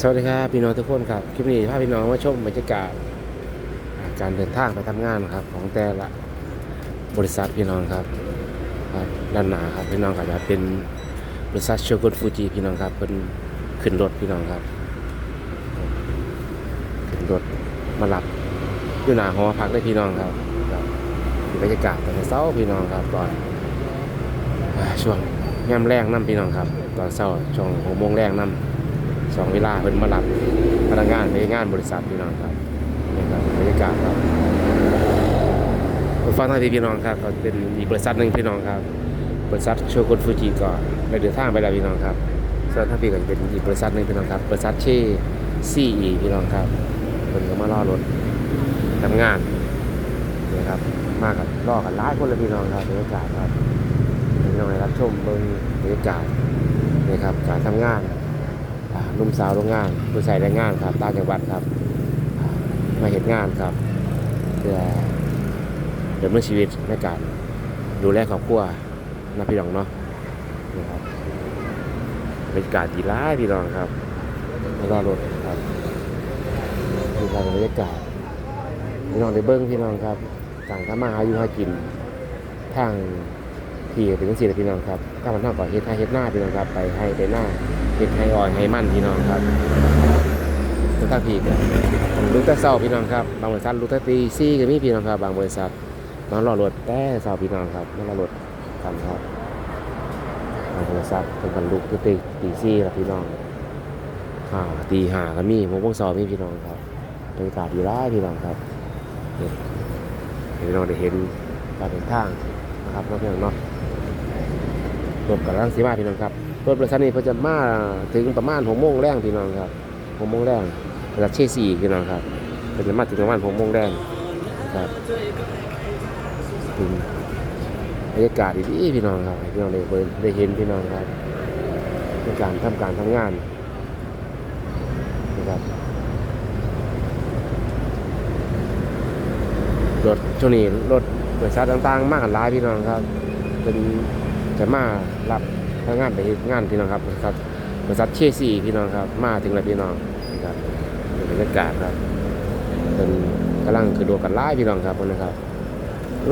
สวัสดีครับพี่น้องทุกคนครับคลิปนี้พาพี่น้องมาชมบรรยากาศการเดินทางไปทำงานครับ ของแต่ละบริษัทพี่น้องครับครับด้านหน้าครับพี่น้องก็จะเป็นบริษัทโชกุนฟูจิพี่น้องครับเป็นขึ้นรถพี่น้องครับขึ้นรถมารับอยู่หน้าหอพักได้พี่น้องครับบรรยากาศตอนเช้าพี่น้องครับตอนช่วงย่ำแรงน้ำพี่น้องครับ ตอนเช้าช่วงหกโมงแรงน้ำ สองเวลาเพิ่นมารับพนักงานในงานบริษัทพี่น้องครับนี่ครับบรรยากาศครับฟังทางที่พี่น้องครับก็เป็นอีกบริษัทหนึ่งพี่น้องครับ บริษัทโชกุนฟูจิก็ได้เดินทางไปแล้วพี่น้องครับส่วนทางพี่ก็จะเป็นอีกบริษัทหนึ่งพี่น้องครับบริษัทเช่ซีอีพี่น้องครับเพิ่นก็มารอรถทำงานนี่ครับมากันรอกันหลายคนเลยพี่น้องครับบรรยากาศครับพี่น้องได้รับชมเบิ่งบรรยากาศนี่ครับการทำงาน นุ่มสาวโรงงานผู้ใส่แรงงานครับต่างจังหวัดครับ มาเห็นงานครับเพื่อดำเนินชีวิตในการดูแลครอบครัวนะพี่น้องเนาะนี่ครับบรรยากาศดีร้ายพี่น้องครับแล้วก็รถครับดูการบรรยากาศพี่น้องได้เบิ้งพี่น้องครับต่างกันมาหาอยู่หากินทาง ที่เป็นจังซี่แหละพี่น้องครับถ้ามันเท่ากับเฮ็ดให้เฮ็ดหน้าพี่น้องครับ ไปให้ไปหน้าเห็ดไฮออยไฮมันพี่น้องครับทุกท่าพี่กันลูกแต่เศร้าพี่น้องครับบางบริษัทลูกแต่ตีซี่ก็มีพี่น้องครับ บางบริษัทนอนรอรถแต่เศร้าพี่น้องครับนอนรอรถกันครับบางบริษัทเป็นกันลูกต่ตีตีซี่ละพี่น้องห้าตีห้าก็มีหมพวกเศร้ามีพี่น้องครับบรรยากาศดีร้ายพี่น้องครับเห็นพี่น้องได้เห็นการเดินทาง ครับน้องพี่น้องเนาะรถกำลังสีมาพี่น้องครับรถบริษัทนี้เพิ่นจะมาถึงประมาณหกโมงแรงพี่น้องครับหกโมงแรงบริษัทเชซี่พี่น้องครับเพิ่นจะมาถึงประมาณหกโมงแรงครับถึงบรรยากาศดีๆพี่น้องครับพี่น้องได้เบิ่งได้เห็นพี่น้องครับในการทำการทำงานนะครับรถช่วงนี้รถ บริษัทต่างๆ มากันหลายพี่น้องครับ เป็นจะมารับทำงานไปงานพี่น้องครับบริษัทบริษัทเชซีพี่น้องครับ มาถึงแล้วพี่น้องครับเป็นบรรยากาศครับเป็นกำลังคือดดกันไล่พี่น้องครับนะครับ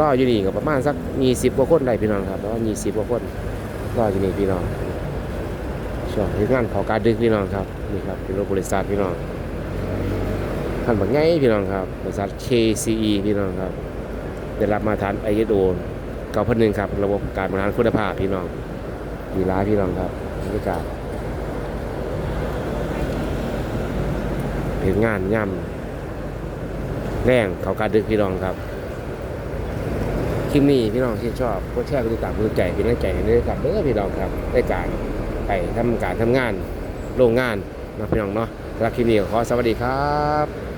รออยู่นี่ก็ประมาณสักมีสิบกว่าคนได้พี่น้องครับแล้วมีสิบกว่าคนรออยู่นี่พี่น้องช่วงที่งานขาการดึกพี่น้องครับนี่ครับเป็นรถบริษัทพี่น้องท่านบอกไงพี่น้องครับบริษัท KCE พี่น้องครับ ได้รับมาตรฐาน ISO เก้าพันหนึ่งครับ ระบบการบริหารคุณภาพพี่น้องดีร้ายพี่น้องครับบรรยากาศเพงงานย่ำแรงเขาการดึกพี่น้องครับคลิปนี้พี่น้องที่ชอบกดแชร์กดติดตามกดใจเป็นกำลังใจให้ด้กันเด้อพี่น้องครับในการไปทำการทำงานโรงงานนาะพี่น้องเนาะรับคลิปนี้ขอสวัสดีครับ